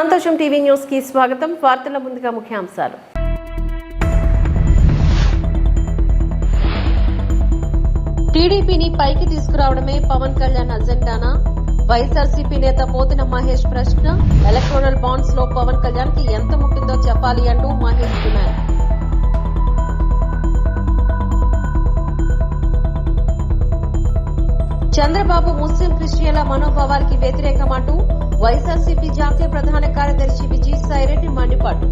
సంతోషం టీవీ న్యూస్కి స్వాగతం. వార్తల ముందుగా ముఖ్యాంశాలు. టీడీపీని పైకి తీసుకురావడమే పవన్ కళ్యాణ్ అజెండానా? వైఎస్ఆర్సీపీ నేత పోతిన మహేష్ ప్రశ్న. ఎలక్ట్రోనల్ బాండ్స్లో పవన్ కళ్యాణ్కి ఎంత ముట్టిందో చెప్పాలి అంటూ మహేష్ డిమాండ్. చంద్రబాబు ముస్లిం క్రిస్టియన్ల మనోభావాలకి వ్యతిరేకమంటూ Y S R C P జాతీయ ప్రధాన కార్యదర్శి విజయసాయిరెడ్డి మండిపాటు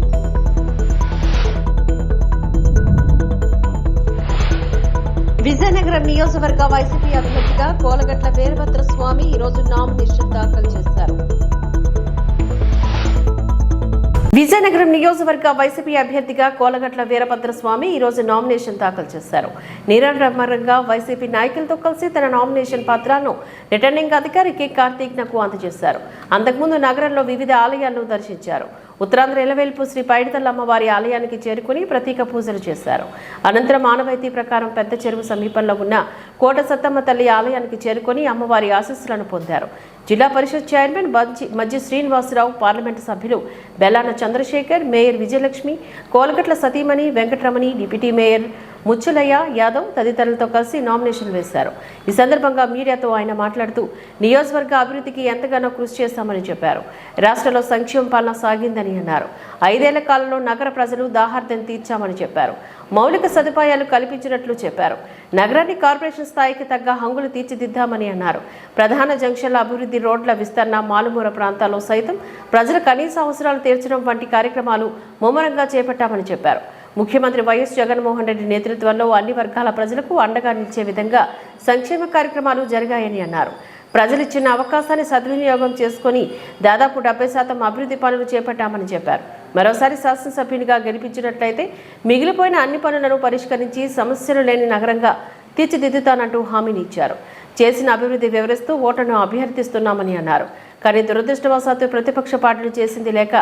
విజయనగరం నియోజకవర్గ వైసీపీ అభ్యర్థిగా కోలగట్ల వీరభద్ర స్వామి ఈ రోజు నామినేషన్ దాఖలు చేశారు. విజయనగరం నియోజకవర్గ వైసీపీ అభ్యర్థిగా కోలగట్ల వీరభద్ర స్వామి ఈ రోజు నామినేషన్ దాఖలు చేశారు. నిరంతరంగా వైసీపీ నాయకులతో కలిసి తన నామినేషన్ పత్రాలను రిటర్నింగ్ అధికారి కె. కార్తీక్ నకు అందజేశారు. అంతకుముందు నగరంలో వివిధ ఆలయాలను దర్శించారు. ఉత్తరాంధ్ర ఎలవేల్పు శ్రీ పైడితల్ల అమ్మవారి ఆలయానికి చేరుకుని ప్రతీక పూజలు చేశారు. అనంతరం ఆనవాయితీ ప్రకారం పెద్ద చెరువు సమీపంలో ఉన్న కోట సత్తమ్మ తల్లి ఆలయానికి చేరుకుని అమ్మవారి ఆశీస్సులను పొందారు. జిల్లా పరిషత్ చైర్మన్ బజ్జి మజ్జి శ్రీనివాసరావు పార్లమెంటు సభ్యులు బెల్లాన చంద్రశేఖర్ మేయర్ విజయలక్ష్మి కోలగట్ల సతీమణి వెంకటరమణి డిప్యూటీ మేయర్ ముచ్చలయ్య యాదవ్ తదితరులతో కలిసి నామినేషన్ వేశారు. ఈ సందర్భంగా మీడియాతో ఆయన మాట్లాడుతూ నియోజకవర్గ అభివృద్ధికి ఎంతగానో కృషి చేస్తామని చెప్పారు. రాష్ట్రంలో సంక్షేమ పాలన సాగిందని అన్నారు. ఐదేళ్ళ కాలంలో నగర ప్రజలు దాహార్థం తీర్చామని చెప్పారు. మౌలిక సదుపాయాలు కల్పించినట్లు చెప్పారు. నగరాన్ని కార్పొరేషన్ స్థాయికి తగ్గ హంగులు తీర్చిదిద్దామని అన్నారు. ప్రధాన జంక్షన్ల అభివృద్ధి రోడ్ల విస్తరణ మాలుమూల ప్రాంతాల్లో సైతం ప్రజల కనీస అవసరాలు తీర్చడం వంటి కార్యక్రమాలు ముమ్మరంగా చేపట్టామని చెప్పారు. ముఖ్యమంత్రి వైఎస్ జగన్మోహన్ రెడ్డి నేతృత్వంలో అన్ని వర్గాల ప్రజలకు అండగా నిలిచే విధంగా సంక్షేమ కార్యక్రమాలు జరిగాయని అన్నారు. ప్రజలిచ్చిన అవకాశాన్ని సద్వినియోగం చేసుకుని దాదాపు డెబ్బై శాతం అభివృద్ధి పనులు చేపట్టామని చెప్పారు. మరోసారి శాసనసభ్యునిగా గెలిపించినట్లయితే మిగిలిపోయిన అన్ని పనులను పరిష్కరించి సమస్యలు లేని నగరంగా తీర్చిదిద్దుతానంటూ హామీని ఇచ్చారు. చేసిన అభివృద్ధి వివరిస్తూ ఓటను అభ్యర్థిస్తున్నామని అన్నారు. కానీ దురదృష్టవశాత్తు ప్రతిపక్ష పార్టీలు చేసింది లేక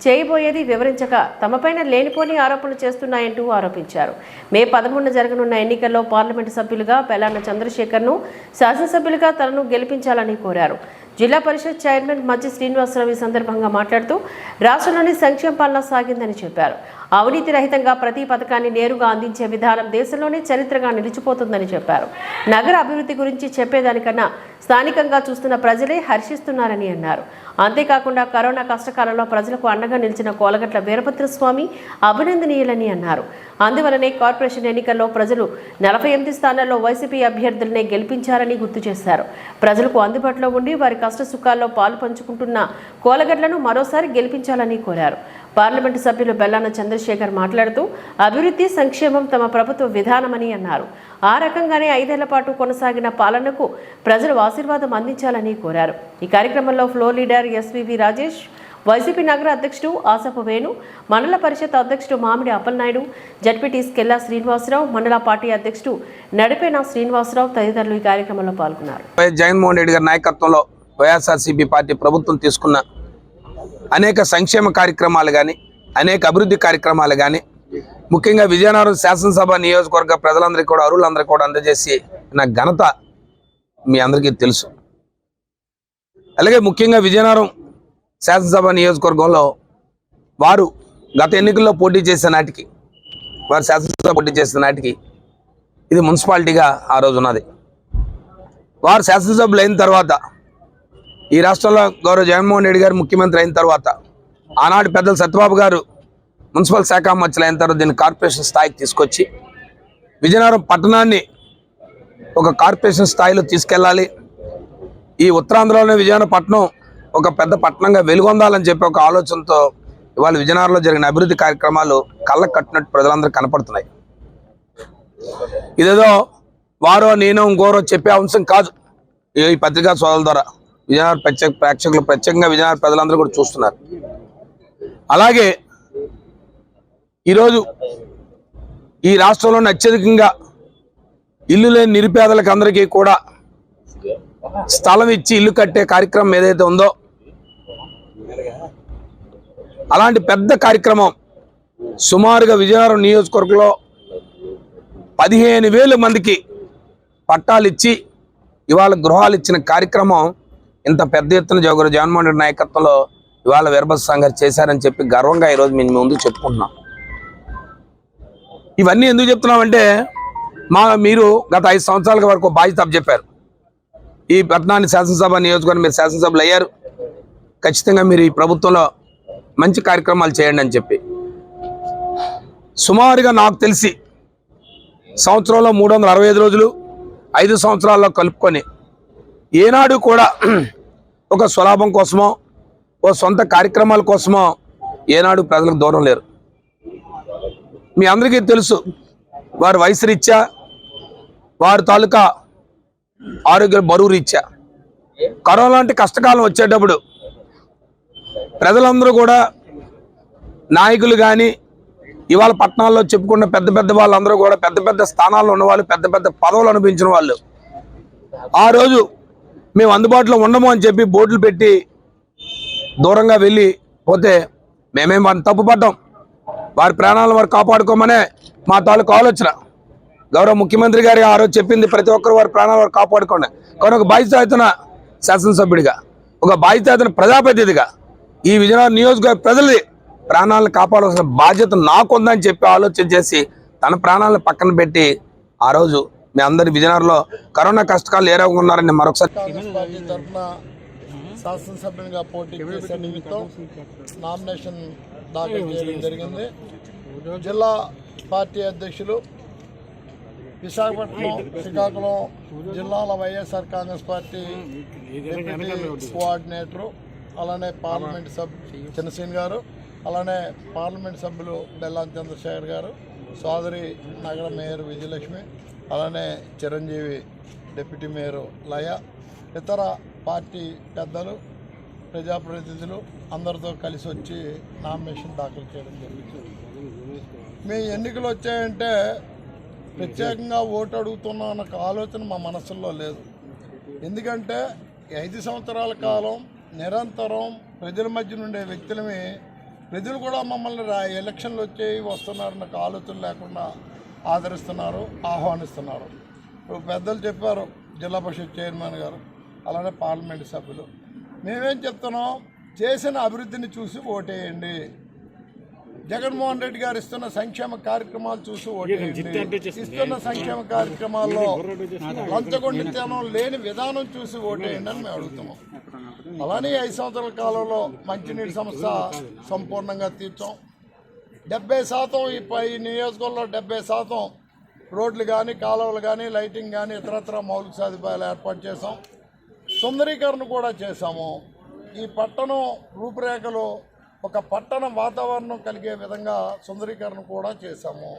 చేయబోయేది వివరించక తమపైన లేనిపోని ఆరోపణలు చేస్తున్నాయంటూ ఆరోపించారు. మే పదమూడున జరగనున్న ఎన్నికల్లో పార్లమెంటు సభ్యులుగా పెలాన చంద్రశేఖర్ను శాసనసభ్యులుగా తనను గెలిపించాలని కోరారు. జిల్లా పరిషత్ చైర్మన్ మధ్య శ్రీనివాసరావు ఈ సందర్భంగా మాట్లాడుతూ రాష్ట్రంలోని సంక్షేమ పాలన సాగిందని చెప్పారు. అవినీతి రహితంగా ప్రతి పథకాన్ని నేరుగా అందించే విధానం దేశంలోనే చరిత్రగా నిలిచిపోతుందని చెప్పారు. నగర అభివృద్ధి గురించి చెప్పేదానికన్నా స్థానికంగా చూస్తున్న ప్రజలే హర్షిస్తున్నారని అన్నారు. అంతేకాకుండా కరోనా కష్టకాలంలో ప్రజలకు అండగా నిలిచిన కోలగట్ల వీరభద్ర స్వామి అభినందనీయులని అన్నారు. అందువలనే కార్పొరేషన్ ఎన్నికల్లో ప్రజలు నలభై ఎనిమిది స్థానాల్లో వైసీపీ అభ్యర్థులనే గెలిపించారని గుర్తు చేశారు. ప్రజలకు అందుబాటులో ఉండి వారి కష్ట సుఖాల్లో పాలు పంచుకుంటున్న కోలగడ్లను మరోసారి గెలిపించాలని కోరారు. పార్లమెంటు సభ్యులు బెల్లాన చంద్రశేఖర్ మాట్లాడుతూ అభివృద్ధి సంక్షేమం తమ ప్రభుత్వ విధానమని అన్నారు. ఆ రకంగానే ఐదేళ్ళ పాటు కొనసాగిన పాలనకు ప్రజలు ఆశీర్వాదం అందించాలని కోరారు. ఈ కార్యక్రమంలో floor leader SVV Rajesh YCP నగర అధ్యక్షుడు ఆసపు వేణు మండల పరిషత్ అధ్యక్షుడు మామిడి అప్పలనాయుడు జడ్పీటీ స్కెల్లా శ్రీనివాసరావు మండల పార్టీ అధ్యక్షుడు నడిపేన శ్రీనివాసరావు తదితరులు ఈ కార్యక్రమంలో పాల్గొన్నారు. వైఎస్ జగన్మోహన్ రెడ్డి గారి నాయకత్వంలో వైఎస్ఆర్సీపీ పార్టీ ప్రభుత్వం తీసుకున్న అనేక సంక్షేమ కార్యక్రమాలు కానీ అనేక అభివృద్ధి కార్యక్రమాలు కానీ ముఖ్యంగా విజయనగరం శాసనసభ నియోజకవర్గ ప్రజలందరికీ కూడా అరువులందరికీ కూడా అందజేసి నా ఘనత మీ అందరికీ తెలుసు. అలాగే ముఖ్యంగా విజయనగరం శాసనసభ నియోజకవర్గంలో వారు గత ఎన్నికల్లో పోటీ చేసిన నాటికి వారు శాసనసభ పోటీ చేసిన నాటికి ఇది మున్సిపాలిటీగా ఆ రోజు ఉన్నది. వారు శాసనసభ్యులు అయిన తర్వాత ఈ రాష్ట్రంలో గౌరవ జగన్మోహన్ రెడ్డి గారు ముఖ్యమంత్రి అయిన తర్వాత ఆనాడు పెద్దలు సత్యబాబు గారు మున్సిపల్ శాఖ మంత్రులు అయిన తర్వాత దీన్ని కార్పొరేషన్ స్థాయికి తీసుకొచ్చి విజయనగరం పట్టణాన్ని ఒక కార్పొరేషన్ స్థాయిలో తీసుకెళ్ళాలి. ఈ ఉత్తరాంధ్రలోనే విజయనగరం పట్టణం ఒక పెద్ద పట్టణంగా వెలుగొందాలని చెప్పి ఒక ఆలోచనతో ఇవాళ విజయనగరంలో జరిగిన అభివృద్ధి కార్యక్రమాలు కళ్ళకు కట్టినట్టు ప్రజలందరూ కనపడుతున్నాయి. ఇదేదో వారో నేను ఇంకోరో చెప్పే అంశం కాదు. ఈ- పత్రికా సోదరుల ద్వారా విజయనగరం ప్రత్యేక ప్రేక్షకులు ప్రత్యేకంగా విజయనగరం ప్రజలందరూ కూడా చూస్తున్నారు. అలాగే ఈరోజు ఈ రాష్ట్రంలోని అత్యధికంగా ఇల్లు లేని నిరుపేదలకు అందరికీ కూడా స్థలం ఇచ్చి ఇల్లు కట్టే కార్యక్రమం ఏదైతే ఉందో అలాంటి పెద్ద కార్యక్రమం సుమారుగా విజయనగరం నియోజకవర్గంలో పదిహేను వేల మందికి పట్టాలు ఇచ్చి ఇవాళ గృహాలు ఇచ్చిన కార్యక్రమం ఇంత పెద్ద ఎత్తున జగన్ జగన్మోహన్ రెడ్డి నాయకత్వంలో ఇవాళ వీరభద్ర గారు చేశారని చెప్పి గర్వంగా ఈరోజు మేము ముందు చెప్పుకుంటున్నాం. ఇవన్నీ ఎందుకు చెప్తున్నామంటే మా మీరు గత ఐదు సంవత్సరాల వరకు బాధ్యత చెప్పారు. ఈ పట్టణాన్ని శాసనసభ నియోజకవర్గం మీరు శాసనసభలు అయ్యారు. ఖచ్చితంగా మీరు ఈ ప్రభుత్వంలో మంచి కార్యక్రమాలు చేయండి అని చెప్పి. సుమారుగా నాకు తెలిసి సంవత్సరంలో మూడు వందల అరవై ఐదు రోజులు ఐదు సంవత్సరాల్లో కలుపుకొని ఏనాడు కూడా ఒక స్వలాభం కోసమో ఓ సొంత కార్యక్రమాల కోసమో ఏనాడు ప్రజలకు దూరం లేరు. మీ అందరికీ తెలుసు వారి వయసు రీత్యా వారి తాలూకా ఆరోగ్య బరువు రీత్యా. కరోనా లాంటి కష్టకాలం వచ్చేటప్పుడు ప్రజలందరూ కూడా నాయకులు కానీ ఇవాళ పట్టణాల్లో చెప్పుకున్న పెద్ద పెద్ద వాళ్ళందరూ కూడా పెద్ద పెద్ద స్థానాల్లో ఉన్నవాళ్ళు పెద్ద పెద్ద పదవులు అనిపించిన వాళ్ళు. ఆ రోజు మేము అందుబాటులో ఉండము అని చెప్పి బోర్డులు పెట్టి దూరంగా వెళ్ళి పోతే మేమేం తప్పు పడ్డాం వారి ప్రాణాలను వారు కాపాడుకోమనే మా తాలూకు ఆలోచన. గౌరవ ముఖ్యమంత్రి గారి ఆ రోజు చెప్పింది ప్రతి ఒక్కరు వారి ప్రాణాలు వారు కాపాడుకోండి. కానీ ఒక బాధ్యత శాసనసభ్యుడిగా ఒక బాధ్యత ప్రజాప్రతినిధిగా ఈ విజయనగరం నియోజకవర్గ ప్రజలది ప్రాణాలను కాపాడాల్సిన బాధ్యత నాకుందని చెప్పి ఆలోచన చేసి తన ప్రాణాలను పక్కన పెట్టి ఆ రోజు మీ అందరి విజయనగరంలో కరోనా కష్టకాలు ఏ ఉన్నారని మరొకసారి శాసనసభ్యునిగా పోటీ చేసే నిమిత్తం నామినేషన్ దాఖలు చేయడం జరిగింది. జిల్లా పార్టీ అధ్యక్షులు విశాఖపట్నం శ్రీకాకుళం జిల్లాల Y S R Congress party deputy coordinator అలానే పార్లమెంట్ సబ్ చంద్రసేన్ గారు అలానే పార్లమెంట్ సభ్యులు బెల్లాం చంద్రశేఖర్ గారు సోదరి నగర మేయర్ విజయలక్ష్మి అలానే చిరంజీవి డిప్యూటీ మేయర్ లయ ఇతర పార్టీ పెద్దలు ప్రజాప్రతినిధులు అందరితో కలిసి వచ్చి నామినేషన్ దాఖలు చేయడం జరిగింది. మీ ఎన్నికలు వచ్చాయంటే ప్రత్యేకంగా ఓటు అడుగుతున్నాం అన్న ఆలోచన మా మనసులో లేదు. ఎందుకంటే ఐదు సంవత్సరాల కాలం నిరంతరం ప్రజల మధ్య నుండే వ్యక్తులమే ప్రజలు కూడా మమ్మల్ని రా ఎలక్షన్లు వచ్చేవి వస్తున్నారన్న ఒక ఆలోచన లేకుండా ఆదరిస్తున్నారు ఆహ్వానిస్తున్నారు. ఇప్పుడు పెద్దలు చెప్పారు జిల్లా పరిషత్ చైర్మన్ గారు అలానే పార్లమెంట్ సభ్యులు. మేమేం చెప్తున్నాం? చేసిన అభివృద్ధిని చూసి ఓటేయండి. జగన్మోహన్ రెడ్డి గారు ఇస్తున్న సంక్షేమ కార్యక్రమాలు చూసి ఓటేయండి. ఇస్తున్న సంక్షేమ కార్యక్రమాల్లో లంచగొండితనం లేని విధానం చూసి ఓటేయండి అని మేము అడుగుతున్నాం. అలానే ఐదు సంవత్సరాల కాలంలో మంచినీటి సమస్య సంపూర్ణంగా తీర్చాం. డెబ్బై శాతం ఈ పై ఈ నియోజకవర్గంలో డెబ్బై శాతం రోడ్లు కానీ కాలువలు కానీ లైటింగ్ కానీ ఇతరత్ర మౌలిక సదుపాయాలు ఏర్పాటు చేసాం సుందరీకరణ కూడా చేశాము. ఈ పట్టణం రూపురేఖలు ఒక పట్టణ వాతావరణం కలిగే విధంగా సుందరీకరణ కూడా చేశాము.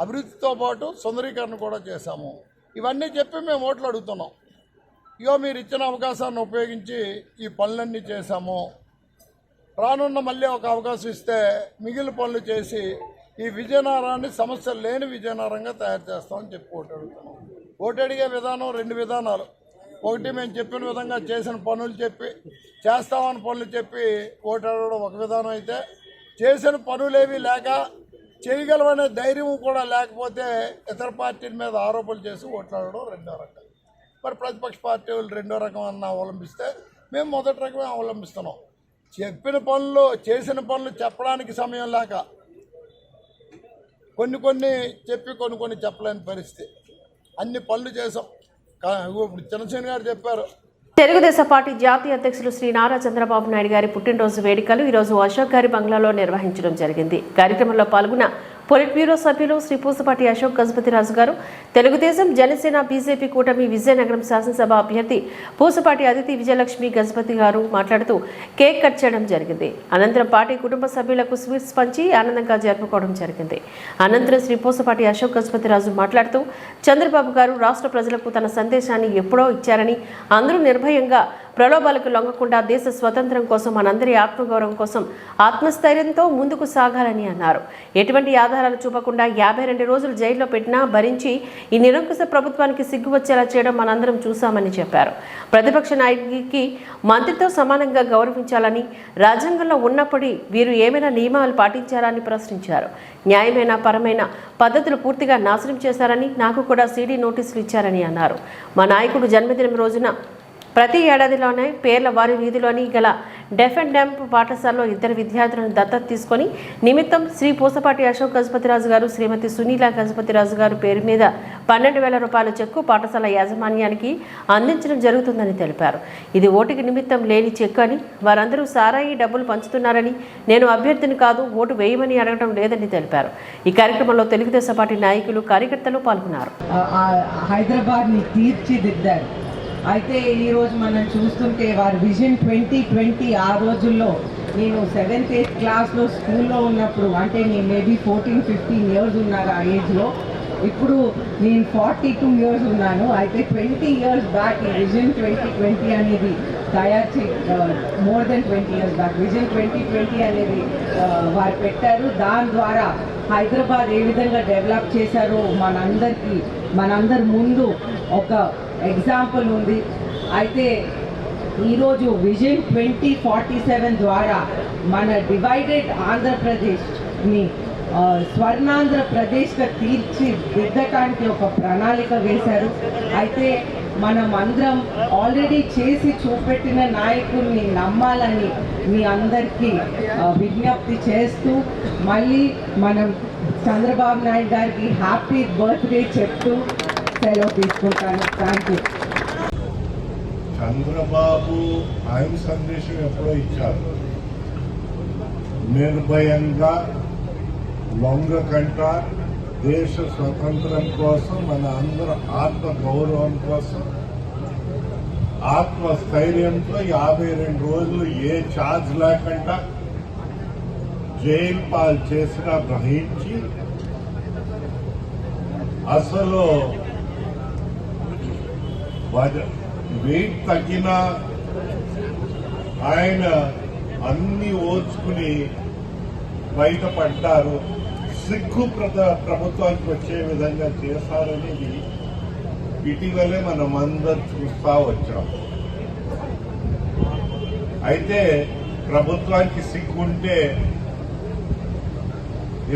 అభివృద్ధితో పాటు సుందరీకరణ కూడా చేశాము. ఇవన్నీ చెప్పి మేము ఓట్లు అడుగుతున్నాం. ఇగో మీరు ఇచ్చిన అవకాశాన్ని ఉపయోగించి ఈ పనులన్నీ చేశాము. రానున్న మళ్ళీ ఒక అవకాశం ఇస్తే మిగిలిన పనులు చేసి ఈ విజయనగరాన్ని సమస్య లేని విజయనగరంగా తయారు చేస్తామని చెప్పి ఓటు అడుగుతున్నాం. ఓటు అడిగే విధానం రెండు విధానాలు. ఒకటి మేము చెప్పిన విధంగా చేసిన పనులు చెప్పి చేస్తామని పనులు చెప్పి ఓటాడడం ఒక విధానం అయితే. చేసిన పనులేవి లేక చేయగలమనే ధైర్యం కూడా లేకపోతే ఇతర పార్టీల మీద ఆరోపణలు చేసి ఓట్లాడడం రెండో రకం. మరి ప్రతిపక్ష పార్టీ వాళ్ళు రెండో రకం అన్న అవలంబిస్తే మేము మొదటి రకమే అవలంబిస్తున్నాం. చెప్పిన పనులు చేసిన పనులు చెప్పడానికి సమయం లేక కొన్ని కొన్ని చెప్పి కొన్ని కొన్ని చెప్పలేని పరిస్థితి. అన్ని పనులు చేసాం. ఇప్పుడు చంద్రసేన గారు చెప్పారు. తెలుగుదేశం పార్టీ జాతీయ అధ్యక్షులు శ్రీ నారా చంద్రబాబు నాయుడు గారి పుట్టినరోజు వేడుకలు ఈరోజు అశోక్ గారి బంగ్లాలో నిర్వహించడం జరిగింది. కార్యక్రమంలో పాల్గొన్న పొలిట్ బ్యూరో సభ్యులు శ్రీ పూసపాటి అశోక్ గజపతిరాజు గారు తెలుగుదేశం జనసేన బీజేపీ కూటమి విజయనగరం శాసనసభ అభ్యర్థి పూసపాటి అతిథి విజయలక్ష్మి గజపతి గారు మాట్లాడుతూ కేక్ కట్ చేయడం జరిగింది. అనంతరం పార్టీ కుటుంబ సభ్యులకు స్వీట్స్ పంచి ఆనందంగా జరుపుకోవడం జరిగింది. అనంతరం శ్రీ పూసపాటి అశోక్ గజపతిరాజు మాట్లాడుతూ చంద్రబాబు గారు రాష్ట్ర ప్రజలకు తన సందేశాన్ని ఎప్పుడో ఇచ్చారని అందరూ నిర్భయంగా ప్రలోభాలకు లొంగకుండా దేశ స్వతంత్రం కోసం మనందరి ఆత్మగౌరవం కోసం ఆత్మస్థైర్యంతో ముందుకు సాగాలని అన్నారు. ఎటువంటి ఆధారాలు చూపకుండా యాభై రెండు రోజులు జైల్లో పెట్టినా భరించి ఈ నిరంకుశ ప్రభుత్వానికి సిగ్గు వచ్చేలా చేయడం మనందరం చూశామని చెప్పారు. ప్రతిపక్ష నాయకుడికి మంత్రితో సమానంగా గౌరవించాలని రాజ్యాంగంలో ఉన్నప్పటి వీరు ఏమైనా నియమాలు పాటించారా అని ప్రశ్నించారు. న్యాయమైన పరమైన పద్ధతులు పూర్తిగా నాశనం చేశారని నాకు కూడా సీడీ నోటీసులు ఇచ్చారని అన్నారు. మా నాయకుడు జన్మదినం రోజున ప్రతి ఏడాదిలోనే పేర్ల వారి వీధిలోని గల డెఫ్ అండ్ డంప్ పాఠశాలలో ఇద్దరు విద్యార్థులను దత్తత తీసుకొని నిమిత్తం శ్రీ పూసపాటి అశోక్ గజపతిరాజు గారు శ్రీమతి సునీల గజపతిరాజు గారు పేరు మీద పన్నెండు వేల రూపాయల చెక్కు పాఠశాల యాజమాన్యానికి అందించడం జరుగుతుందని తెలిపారు. ఇది ఓటుకి నిమిత్తం లేని చెక్కు అని వారందరూ సారాయి డబ్బులు పంచుతున్నారని నేను అభ్యర్థిని కాదు ఓటు వేయమని అడగడం లేదని తెలిపారు. ఈ కార్యక్రమంలో తెలుగుదేశం పార్టీ నాయకులు కార్యకర్తలు పాల్గొన్నారు. హైదరాబాద్ని తీర్చిదిద్దారు. అయితే ఈరోజు మనం చూస్తుంటే వారి విజన్ ట్వంటీ ట్వంటీ ఆ రోజుల్లో నేను సెవెంత్ ఎయిత్ క్లాస్లో స్కూల్లో ఉన్నప్పుడు అంటే నేను మేబీ ఫోర్టీన్ ఫిఫ్టీన్ ఇయర్స్ ఉన్నారు ఆ ఏజ్లో ఇప్పుడు నేను ఫార్టీ టూ ఇయర్స్ ఉన్నాను. అయితే ట్వంటీ ఇయర్స్ బ్యాక్ ఈ విజన్ ట్వంటీ ట్వంటీ అనేది తయారు చే more than twenty years back. Vision twenty twenty అనేది వారు పెట్టారు. దాని ద్వారా హైదరాబాద్ ఏ విధంగా డెవలప్ చేశారో మనందరికీ మనందరి ముందు ఒక ఎగ్జాంపుల్ ఉంది. అయితే ఈరోజు విజన్ ట్వంటీ ఫార్టీ సెవెన్ ద్వారా మన డివైడెడ్ ఆంధ్రప్రదేశ్ని స్వర్ణాంధ్రప్రదేశ్గా తీర్చిదిద్దటానికి ఒక ప్రణాళిక వేశారు. అయితే మనం అందరం ఆల్రెడీ చేసి చూపెట్టిన నాయకుల్ని నమ్మాలని మీ అందరికీ విజ్ఞప్తి చేస్తూ మళ్ళీ మనం చంద్రబాబు నాయుడు గారికి హ్యాపీ బర్త్డే చెప్తూ సెలవు తీసుకుంటాను థ్యాంక్ యూ చంద్రబాబు ఆయన సందేశం ఎప్పుడో ఇచ్చారు. నిర్భయంగా లొంగకంట దేశ స్వతంత్రం కోసం మన అందరి ఆత్మ గౌరవం కోసం ఆత్మస్థైర్యంతో యాభై రెండు రోజులు ఏ ఛార్జ్ లేకుండా జైలు పాలు చేసినా గ్రహించి అసలు వెయిట్ తగ్గినా ఆయన అన్ని ఓర్చుకుని బయటపడ్డారు. సిగ్గు ప్రభుత్వానికి వచ్చే విధంగా చేశారనేది ఇటీవలే మనం అందరు చూస్తా వచ్చాం. అయితే ప్రభుత్వానికి సిగ్గుంటే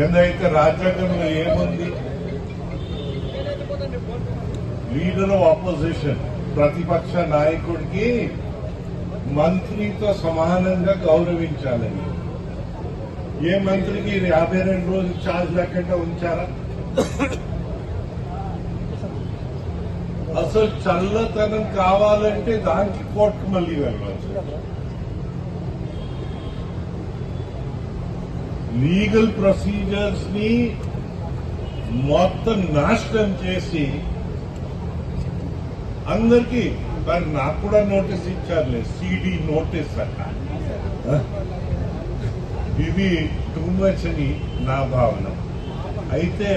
ఏదైతే రాజ్యాంగంలో ఏముంది? లీడర్ ఆఫ్ ఆపోజిషన్ ప్రతిపక్ష నాయకుడికి మంత్రితో సమానంగా గౌరవించాలని ఏ మంత్రికి యాభై రెండు రోజులు ఛార్జ్ లేకుండా ఉంచారా? అసలు చల్లతనం కావాలంటే దానికి కోర్టు మళ్ళీ వెళ్ళాల్సి లీగల్ ప్రొసీజర్స్ని మొత్తం నాశనం చేసి అందరికి మరి నాకు కూడా నోటీస్ ఇచ్చారులే సిడి నోటీస్ అట. ఇది టూ మచ్ అని నా భావన. అయితే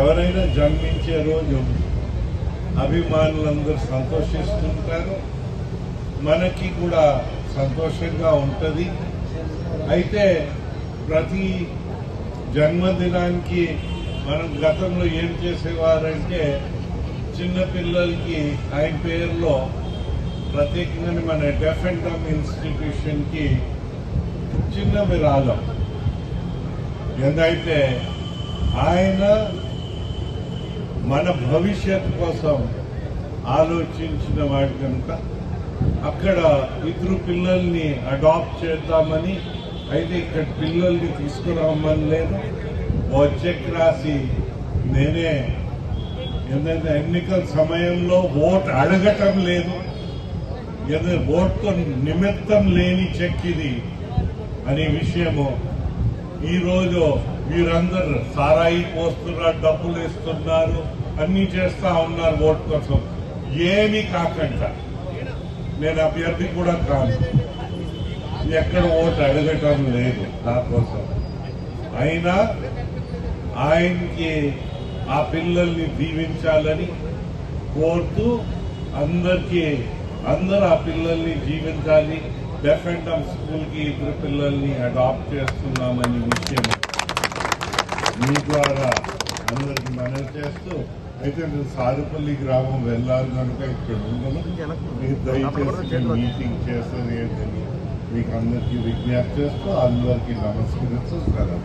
ఎవరైనా జన్మించే రోజు అభిమానులందరూ సంతోషిస్తుంటారు. మనకి కూడా సంతోషంగా ఉంటుంది. అయితే ప్రతి జన్మదినానికి మనం గతంలో ఏం చేసేవారంటే చిన్న పిల్లలకి ఆయన పేరులో ప్రత్యేకంగా మన డెఫ్ అండ్ డమ్ ఇన్స్టిట్యూషన్కి చిన్న విరాళం. ఎందుకైతే ఆయన మన భవిష్యత్ కోసం ఆలోచించిన వాడు కనుక అక్కడ ఇద్దరు పిల్లల్ని అడాప్ట్ చేద్దామని అయితే ఇక్కడ పిల్లల్ని తీసుకురామని లేదు ఓ చెక్ రాసి నేనే ఎందుకంటే ఎన్నికల సమయంలో ఓట్ అడగటం లేదు. ఎందుకంటే ఓట్తో నిమిత్తం లేని చెక్ ఇది అనే విషయము. ఈరోజు వీరందరూ సారాయి పోస్తున్నారు డబ్బులు ఇస్తున్నారు అన్ని చేస్తా ఉన్నారు ఓట్ కోసం. ఏమీ కాకుండా నేను అభ్యర్థి కూడా కాదు. ఎక్కడ ఓటు అడగటం లేదు నా కోసం. అయినా ఆయనకి ఆ పిల్లల్ని దీవించాలని కోరుతూ అందరికీ అందరూ ఆ పిల్లల్ని జీవించాలి. డెఫ్ అండ్ డమ్ స్కూల్కి ఇద్దరు పిల్లల్ని అడాప్ట్ చేస్తున్నామని విషయం మీ ద్వారా అందరికి మనవి చేస్తూ అయితే నేను సారుపల్లి గ్రామం వెళ్ళాలి కనుక ఇక్కడ ఉండను. మీరు దయచేసి మీటింగ్ చేస్తుంది ఏంటని మీకు అందరికీ విజ్ఞప్తి చేస్తూ అందరికీ నమస్కరిస్తూ సెలవు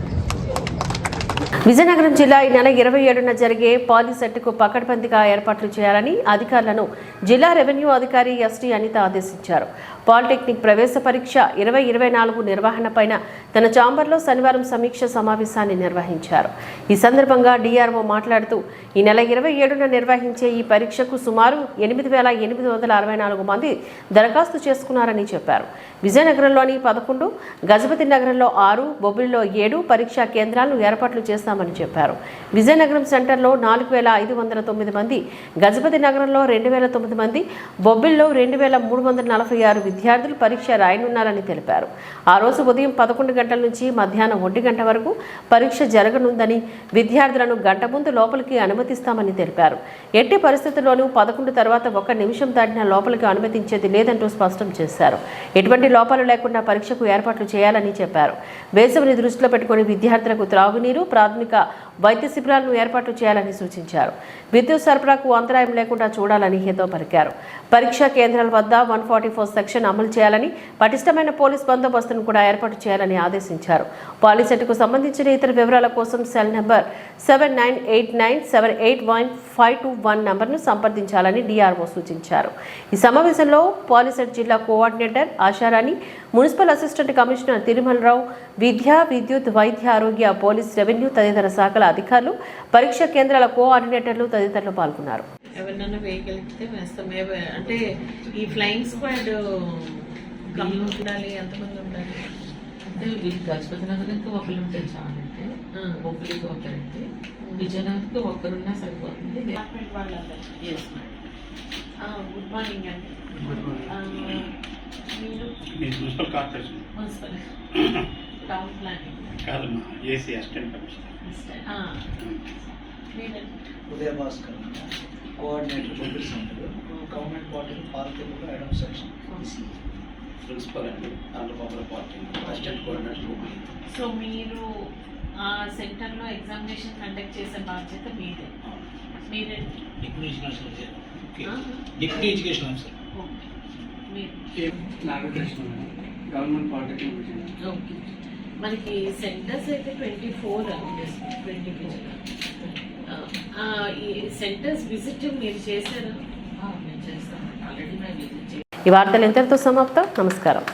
విజయనగరం జిల్లా ఈ నెల ఇరవై ఏడున జరిగే పాలిసెట్కు పకడ్బందీగా ఏర్పాట్లు చేయాలని అధికారులను జిల్లా రెవెన్యూ అధికారి ఎస్టీ అనిత ఆదేశించారు. పాలిటెక్నిక్ ప్రవేశ పరీక్ష ఇరవై ఇరవై నాలుగు నిర్వహణపైన తన చాంబర్లో శనివారం సమీక్ష సమావేశాన్ని నిర్వహించారు. ఈ సందర్భంగా డిఆర్ఓ మాట్లాడుతూ ఈ నెల ఇరవై ఏడున నిర్వహించే ఈ పరీక్షకు సుమారు ఎనిమిది వేల ఎనిమిది వందల అరవై నాలుగు మంది దరఖాస్తు చేసుకున్నారని చెప్పారు. విజయనగరంలోని పదకొండు గజపతి నగరంలో ఆరు బొబ్బిలిలో ఏడు పరీక్షా కేంద్రాలను ఏర్పాట్లు చేస్తామని చెప్పారు. విజయనగరం సెంటర్లో నాలుగు వేల ఐదు వందల తొమ్మిది మంది గజపతి నగరంలో రెండు వేల తొమ్మిది మంది బొబ్బిల్లో రెండు వేల మూడు వందల నలభై ఆరు విద్యార్థులు పరీక్ష రాయనున్నారని తెలిపారు. ఆ రోజు ఉదయం పదకొండు గంటల నుంచి మధ్యాహ్నం ఒంటి గంట వరకు పరీక్ష జరగనుందని విద్యార్థులను గంట ముందు లోపలికి అనుమతిస్తామని తెలిపారు. ఎట్టి పరిస్థితుల్లోనూ పదకొండు తర్వాత ఒక్క నిమిషం దాటిన లోపలికి అనుమతించేది లేదంటూ స్పష్టం చేశారు. ఎటువంటి లోపాలు లేకుండా పరీక్షకు ఏర్పాట్లు చేయాలని చెప్పారు. వేసవిని దృష్టిలో పెట్టుకుని విద్యార్థులకు త్రాగునీరు ప్రాథమిక వైద్య శిబిరాలను ఏర్పాటు చేయాలని సూచించారు. విద్యుత్ సరఫరాకు అంతరాయం లేకుండా చూడాలని హితో పలికారు. పరీక్షా కేంద్రాల వద్ద వన్ ఫార్టీ ఫోర్ సెక్షన్ అమలు చేయాలని పటిష్టమైన పోలీస్ బందోబస్తును కూడా ఏర్పాటు చేయాలని ఆదేశించారు. పాలిసెట్కు సంబంధించిన ఇతర వివరాల కోసం cell number seven nine eight nine seven eight one five two one నంబర్ను సంప్రదించాలని డిఆర్ఓ సూచించారు. ఈ సమావేశంలో పాలిసెట్ జిల్లా coordinator Asharani municipal assistant commissioner Tirumalarao విద్య విద్యుత్ వైద్య ఆరోగ్య పోలీస్ రెవెన్యూ తదితర శాఖల అధికారులు పరీక్ష కేంద్రాల కోఆర్డినేటర్లు తదితరులు పాల్గొన్నారు. ఎవరినైనా వేయగలిగితే వేస్తాం. అంటే ఈ ఫ్లయింగ్ స్క్వాడ్ కమ్మి ఉండాలి ఎంతమంది ఉండాలి? అంటే వీళ్ళు గజపతి నగరంకి ఒకరు ఉంటే చాలు అంటే ఆ. బొబ్బిలికి ఒకరైతే విజయనగర్కి ఒకరున్నా సరిపోతుంది. Department madam. గుడ్ మార్నింగ్ అండి. Municipal corporation. Municipal. Town planning కాదమ్మా AC assistant commissioner Udaya Bhaskar coordinator Bobbili centre government party పార్టీలో ఎడమ్ సెక్షన్ ప్రిన్సిపల్ అండి ఆంధ్రబాబుల పార్టీ అసిస్టెంట్ కోఆర్డినేటర్ సో మీరు ఆ సెంటర్లో ఎగ్జామినేషన్ కండక్ట్ చేసే బాధ్యత మీదే. మీరండి deputy education? Deputy education officer okay. మీరు. Nagakrishna government polytechnic okay. మనకి సెంటర్స్ అయితే ట్వంటీ ఫోర్ ట్వంటీ ఈ సెంటర్స్ విజిట్ మీరు చేశారా? ఆ, మేము చేస్తాం ఆల్రెడీ మేము విజిట్ ఈ వార్తలు ఇంతటితో సమాప్తం. నమస్కారం.